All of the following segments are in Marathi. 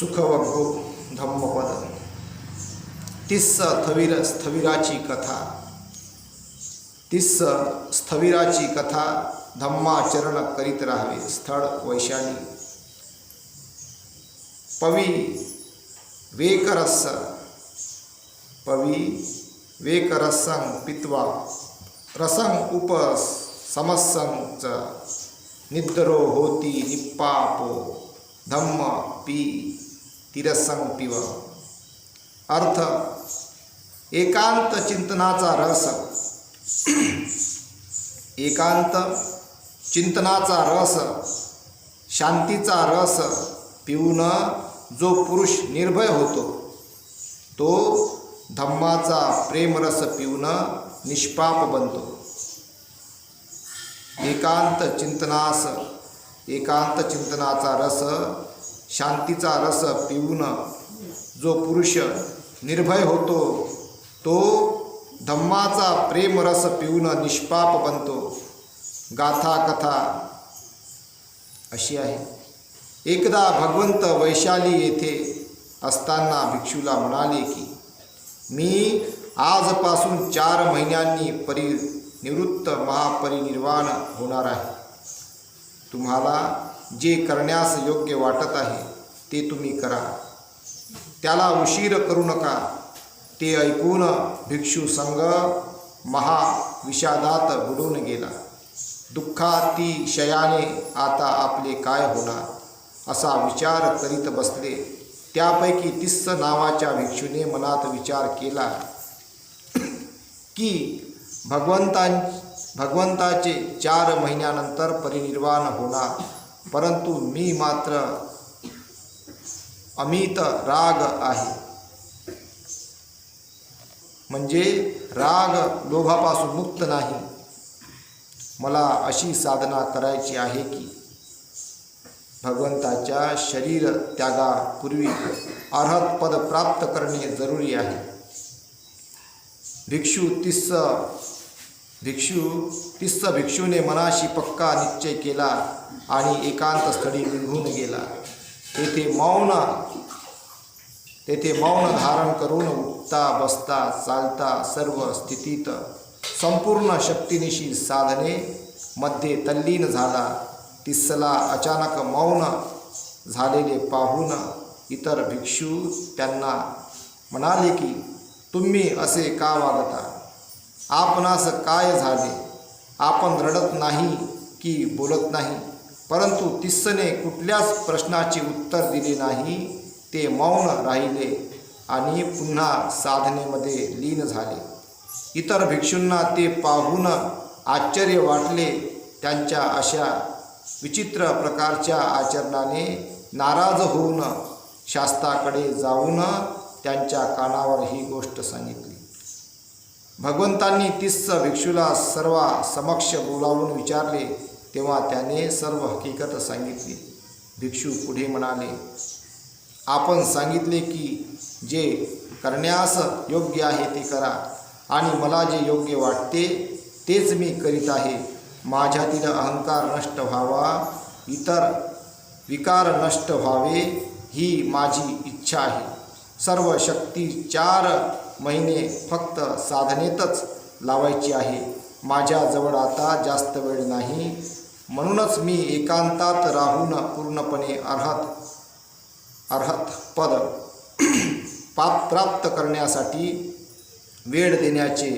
सुखवग्गो धम्मपद। तिस्स थविर स्थविराची कथा। तिस्स स्थविराची कथा धम्माचरण करीत राहावे स्थळ वैशाली। पवी वेकरस्स। पवी वेकरसंग पित्वा। रसंग उप समस्सं च निद्रो होती निप्पापो धम्म पी तिरसं पिव अर्थ एकांत चिंतनाचा रस एकांत चिंतनाचा रस शांतीचा रस पिऊन जो पुरुष निर्भय होतो तो धम्माचा प्रेमरस पिऊन निष्पाप बनतो. एकांत चिंतनास एकांत चिंतनाचा रस शांतीचा रस पिऊन जो पुरुष निर्भय होतो तो धम्माचा प्रेमरस पिऊन निष्पाप बनतो. गाथा कथा अशी आहे. एकदा भगवंत वैशाली येथे असताना भिक्षूला म्हणाले की मी आजपासून चार महिन्यांनी परिनिवृत्त महापरिनिर्वाण होणार आहे. तुम्हाला जे करण्यास योग्य वाटत आहे ते तुम्ही करा. त्याला उशीर करू नका. ते ऐकून भिक्षू संघ महाविषादात बुडून गेला. दुःखातिशयाने आता आपले काय होणार? असा विचार करीत बसले. त्यापैकी तिस्स नावाच्या भिक्षूने मनात विचार केला की भगवंतां भगवंताचे चार महिन्यानंतर परिनिर्वाण होणार. परंतु मी मात्र अमित राग आहे. म्हणजे राग लोभापासून मुक्त नाही. मला अशी साधना करायची आहे की भगवंताच्या शरीर त्यागापूर्वी अर्हत पद प्राप्त करणे जरुरी आहे. भिक्षू तिस्स भिक्षू तिस्स भिक्षूने मनाशी पक्का निश्चय केला आणि एकांत स्थळी निघून गेला. तेथे मौन तेथे मौन धारण करून उठता बसता चालता सर्व स्थितीत संपूर्ण शक्तिनिशी साधने मध्ये तल्लीन झाला. तिस्सला अचानक मौन झालेले पाहून इतर भिक्षू त्यांना म्हणाले की तुम्ही असे का वागता? आपणास काय झाले? आपण रडत नाही की बोलत नाही परंतु तिस्सने कुठल्याच प्रश्नाचे उत्तर दिले नाही ते मौन राहिले आणि पुन्हा साधनेमध्ये लीन झाले. इतर भिक्षूंना ते पाहून आश्चर्य वाटले. त्यांच्या अशा विचित्र प्रकारच्या आचरणाने नाराज होऊन शास्त्राकडे जाऊन त्यांच्या कानावर ही गोष्ट सांगितली. भगवंतांनी तिस्स भिक्षूला सर्व समक्ष बोलावून विचारले तेव्हा त्याने सर्व हकीकत सांगितली. भिक्षू पुढे म्हणाले आपण सांगितले की जे करण्यास योग्य आहे ते करा आणि मला जे योग्य वाटते तेच मी करीत आहे. माझ्यातील अहंकार नष्ट व्हावा इतर विकार नष्ट व्हावे ही माझी इच्छा आहे. सर्व शक्ती चार महिने फक्त साधनेतच लावायची आहे. माझ्याजवळ आता जास्त वेळ नाही. म्हणूनच मी एकांतात राहून पूर्णपणे अर्हत अर्हत पद पाप प्राप्त करण्यासाठी वेळ देण्याचे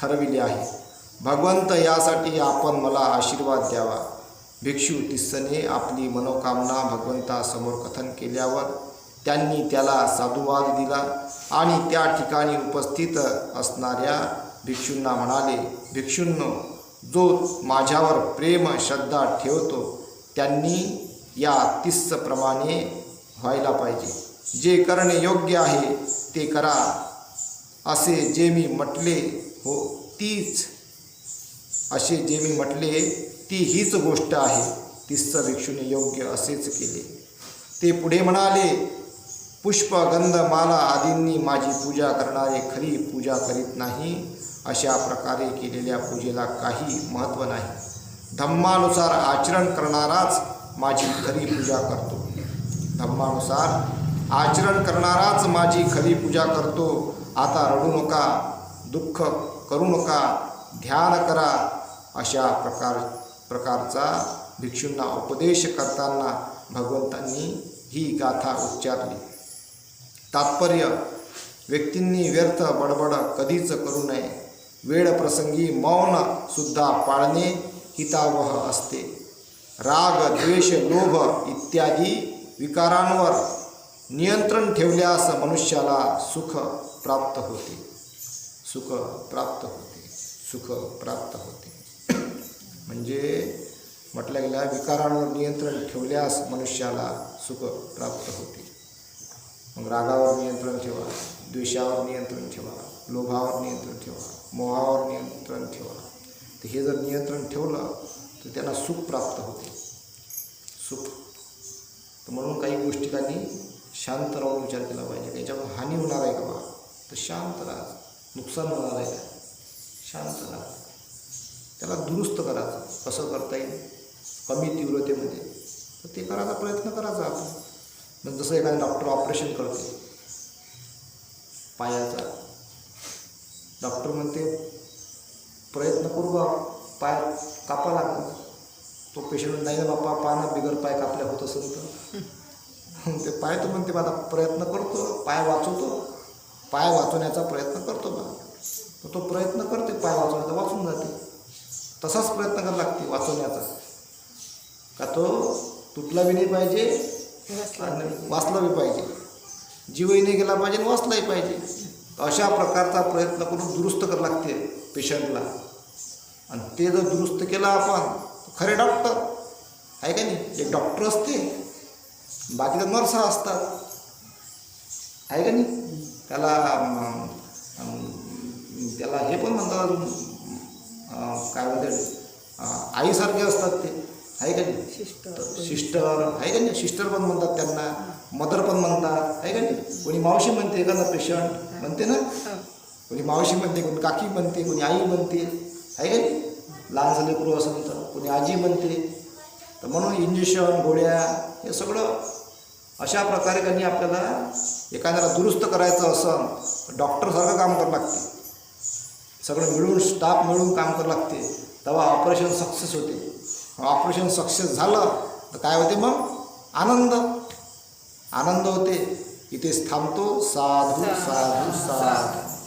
ठरविले आहे. भगवंत यासाठी आपण मला आशीर्वाद द्यावा. भिक्षू तिस्सने आपली मनोकामना भगवंतासमोर कथन केल्यावर त्यांनी त्याला साधुवाद दिला आणि त्या ठिकाणी उपस्थित असणाऱ्या भिक्षूंना म्हणाले भिक्षूंनो जो माझ्यावर प्रेम श्रद्धा ठेवतो त्यांनी या तिस्सप्रमाणे व्हायला पाहिजे. जे करणे योग्य आहे ते करा. असे जे मी म्हटले हो तीच असे जे मी म्हटले ती हीच गोष्ट आहे. तिस्स भिक्षूने योग्य असेच केले. ते पुढे म्हणाले पुष्प गंध माला आदींनी माझी पूजा करणारे खरी पूजा करीत नाही अशा प्रकारे केलेल्या पूजेला काही महत्त्व नाही. धम्मानुसार आचरण करणाराच माझी खरी पूजा करतो. धम्मानुसार आचरण करणाराच माझी खरी पूजा करतो. आता रडू नका दुःख करू नका ध्यान करा अशा प्रकार प्रकारचा भिक्षूंना उपदेश करताना भगवंतांनी ही गाथा उच्चारली. तात्पर्य व्यक्तींनी व्यर्थ बडबड कधीच करू नये. वेळ प्रसंगी मौन सुद्धा पाळणे हितावह असते. राग द्वेष लोभ इत्यादी विकारांवर नियंत्रण ठेवल्यास मनुष्याला सुख प्राप्त होते. सुख प्राप्त होते. सुख प्राप्त होते. म्हणजे म्हटल्या गेल्या विकारांवर नियंत्रण ठेवल्यास मनुष्याला सुख प्राप्त होते. मग रागावर नियंत्रण ठेवा द्वेषावर नियंत्रण ठेवा लोभावर नियंत्रण ठेवा मोहावर नियंत्रण ठेवा. तर हे जर नियंत्रण ठेवलं तर त्यांना सुख प्राप्त होते. सुख. तर म्हणून काही गोष्टी त्यांनी शांत राहून विचार केला पाहिजे. याच्यावर हानी होणार आहे का बा? तर शांत राहा. नुकसान होणार आहे का? शांत राहा. त्याला दुरुस्त करायचं कसं करता येईल? कमी तीव्रतेमध्ये. तर ते करायचा प्रयत्न करायचा आपण. मग जसं एखादा डॉक्टर ऑपरेशन करते पायाचा. डॉक्टर म्हणते प्रयत्न करू बा पाय कापा लागला. तो पेशंट नाही ना बाप्पा पाना बिगर पाय कापल्या होत असेल तर. ते पाय तो म्हणते बा आता प्रयत्न करतो पाय वाचवतो. पाय वाचवण्याचा प्रयत्न करतो बा. तर तो प्रयत्न करते पाय वाचवण्याचा वाचून जाते. तसाच प्रयत्न करावा लागते वाचवण्याचा. का तो तुटला बी नाही पाहिजे वाचला बी पाहिजे. जीवही नाही गेला पाहिजे आणि वाचलाही पाहिजे. अशा प्रकारचा प्रयत्न करून दुरुस्त करावं लागते पेशंटला. आणि ते जर दुरुस्त केलं आपण खरे डॉक्टर. आहे का नाही? एक डॉक्टर असते बाकी तर नर्स असतात. आहे का नाही? त्याला त्याला हे पण म्हणतात काय म्हणते आईसारखे असतात ते. आहे का नाही सिस्टर आहे का नाही? सिस्टर पण म्हणतात त्यांना मदर पण म्हणतात. आहे का नाही? कोणी मावशी म्हणते एखादा पेशंट म्हणते ना? कोणी मावशी म्हणते कोणी काकी म्हणते कोणी आई म्हणते. आहे का नाही? लहान लेकरू असेल तर. कोणी आजी म्हणते. तर म्हणून इंजेक्शन गोळ्या हे सगळं अशा प्रकारे त्यांनी आपल्याला एखाद्याला दुरुस्त करायचं असं डॉक्टरसारखं काम करावं लागते. सगळं मिळून स्टाफ मिळून काम करावं लागते. तेव्हा ऑपरेशन सक्सेस होते. ऑपरेशन सक्सेस झालं तर काय होते मग? आनंद. आनंद होते. इथेच थांबतो. साधू साधू साधू.